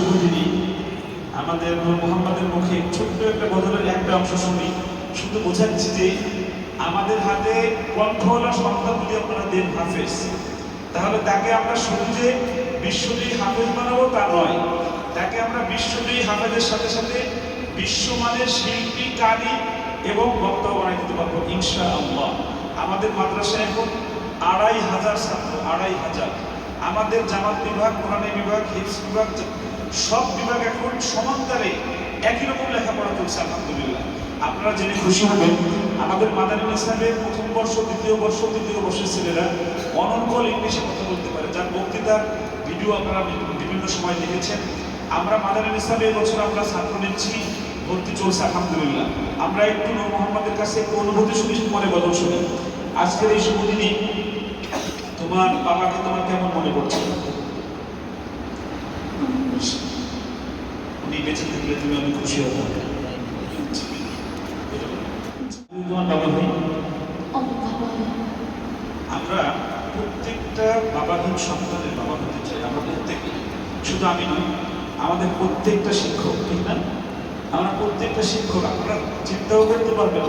শুভ দিনে আমাদের মোহাম্মদের মুখে ছোট্ট একটা বদলের একটা অংশ শুনি। শুধু বোঝাচ্ছি যে আমাদের হাতে কণ্ঠওয়ালা সন্তান যদি আপনারা দেন হাফেজ, তাহলে তাকে আমরা যে বিশ্বজয়ী হাফেজ বানাবো তা নয়। তাকে আমরা বিশ্বজয়ী হাফেজের সাথে সাথে বিশ্বমানের শিল্পী, কারি এবং বক্তা বানাই দিতে পারব ইনশা আল্লাহ আমাদের মাদ্রাসায় এখন আড়াই হাজার ছাত্র, আড়াই হাজার। আমাদের জামাত বিভাগ, কোরআনী বিভাগ হিপস বিভাগ সব বিভাগ এখন সমান্তরে একই রকম লেখাপড়া চলছে, আলহামদুলিল্লাহ। আপনারা জেনে খুশি হবেন, আমাদের মাদানী ইসলামের প্রথম বর্ষ, দ্বিতীয় বর্ষ, তৃতীয় বর্ষের ছেলেরা অনর্গল ইংলিশে কথা বলতে পারে। যার বক্তৃতার ভিডিও আপনারা বিভিন্ন সময় দেখেছেন। আমরা মাদানী ইসলামে এবছর আমরা ছাত্র নিচ্ছি, ভর্তি চলছে, আলহামদুলিল্লাহ। আমরা একটু নূর মোহাম্মদের কাছে একটু অনুভূতি শুনি মনে বদল শুনি। আজকের এই শুভ দিনে তোমার বাবাকে তোমার কেমন মনে প্রত্যেকটা বাবাহীন সন্তানের বাবা হতে চাই আমরা শুধু আমি নই, আমাদের প্রত্যেকটা শিক্ষক, ঠিক না? আমরা প্রত্যেকটা শিক্ষক, আপনারা চিন্তাও করতে পারবেন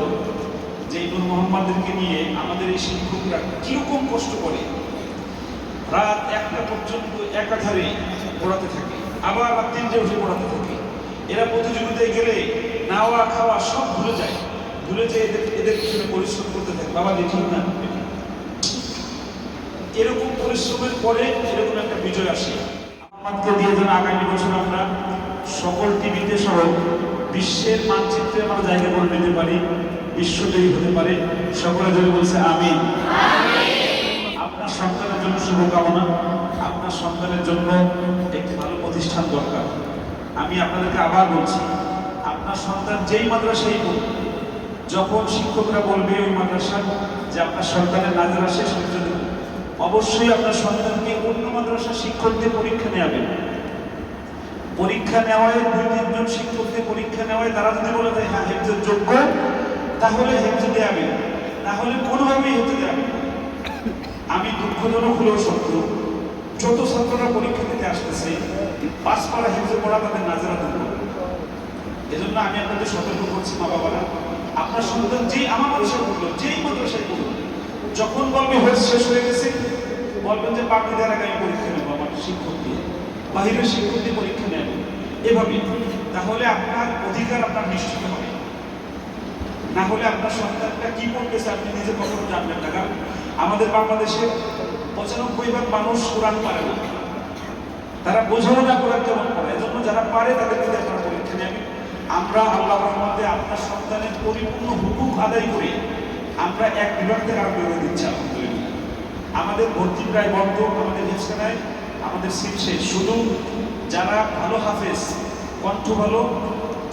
যে ইবুল মোহাম্মদদেরকে নিয়ে আমাদের এই শিক্ষকরা কীরকম কষ্ট করে। রাত একটা পর্যন্ত একাধারে পড়াতে থাকে। আবার রাত তিনটে উঠে পড়াতে থাকে। এরা প্রতিযোগিতায় গেলে নাওয়া, খাওয়া সব ভুলে যায়। ভুলে যে এদের এদের পিছনে পরিশ্রম করতে থাকে। বাবা ঠিক না? এরকম পরিশ্রমের পরে এরকম একটা বিজয় আসে। আমাকে দিয়ে যেন আগামী বছর আমরা সকল টিভিতে সহ বিশ্বের মানচিত্রে আমরা জায়গা করে নিতে পারি। বিশ্বজয়ী হতে পারে। সকলে যদি বলছে আমি শুভকামনা। আপনার সন্তানের জন্য একটি ভালো প্রতিষ্ঠান দরকার। আমি আপনাদেরকে আবার বলছি, আপনার সন্তান যেই মাদ্রাসায় পড়ুক যখন শিক্ষকরা বলবে ওই মাদ্রাসার যে আপনার সন্তানের নাজারা শেষ দেবে অবশ্যই আপনার সন্তানকে অন্য মাদ্রাসার শিক্ষকদের পরীক্ষা নেওয়াবেন পরীক্ষা নেওয়ায় দুই তিনজন শিক্ষকদের পরীক্ষা নেওয়ায় তারা যদি বলে দেয় হ্যাঁ হেফজের যোগ্য, তাহলে হেফজে দেওয়াবে না হলে কোনোভাবেই হেফজে দেওয়াবে না। আমি দুঃখজনক হলেও সত্য। যত ছাত্ররা পরীক্ষা দিতে আসতেছে পাস পাড়া হেফজে পড়া তাদের নাজারা দুর্বল এজন্য আমি আপনাদের সতর্ক করছি, মা বাবারা। আপনার সন্তান যেই আমার মাদ্রাসায় পড়ল, যেই মাদ্রাসায় পড়ল, যখন বলবে হয়ে শেষ হয়ে গেছে বলবেন যে পাবলি দেওয়ার আগে আমি পরীক্ষা নেব, আমার শিক্ষক দিয়ে। বাহিরের শিক্ষক দিয়ে পরীক্ষা নেব। এভাবে, তাহলে আপনার অধিকার আপনার নিশ্চিত হবে। না হলে আপনার সন্তানটা কি করতেছে আপনি নিজে কখনো জানবেন না। কারণ আমাদের বাংলাদেশে পঁচানব্বই ভাগ মানুষ কোরআন পারে না। তারা বোঝানো না কোরআন কেমন করে। এজন্য যারা পারে তাদেরকে দিয়ে আপনারা পরীক্ষা নেবেন আমরা আল্লাহ রহমতে আপনার সন্তানের পরিপূর্ণ হুকুক আদায় করে আমরা এক বিভাগ থেকে আরও বিভাগে দিচ্ছি, আলহামদুলিল্লাহ। আমাদের ভর্তি প্রায় বন্ধ, আমাদের হেফসানায় আমাদের সিট শেষ। শুধু যারা ভালো হাফেজ, কণ্ঠ ভালো,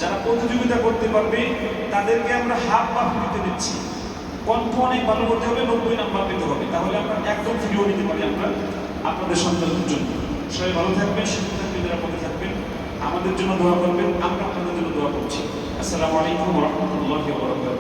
যারা প্রতিযোগিতা করতে পারবে, তাদেরকে আমরা হাফ মার্ক দিতে দিচ্ছি। কণ্ঠ অনেক ভালো করতে হবে নব্বই নাম্বার পেতে হবে। তাহলে আমরা একদম ফ্রিও নিতে পারি আমরা আপনাদের সন্তানদের জন্য। সবাই ভালো থাকবেন, সুস্থ থাকবেন, নিরাপদে থাকবেন। আমাদের জন্য দোয়া করবেন, আমরা আপনাদের জন্য দোয়া করছি। আসসালামু আলাইকুম রহমতুল্লাহ বরকাত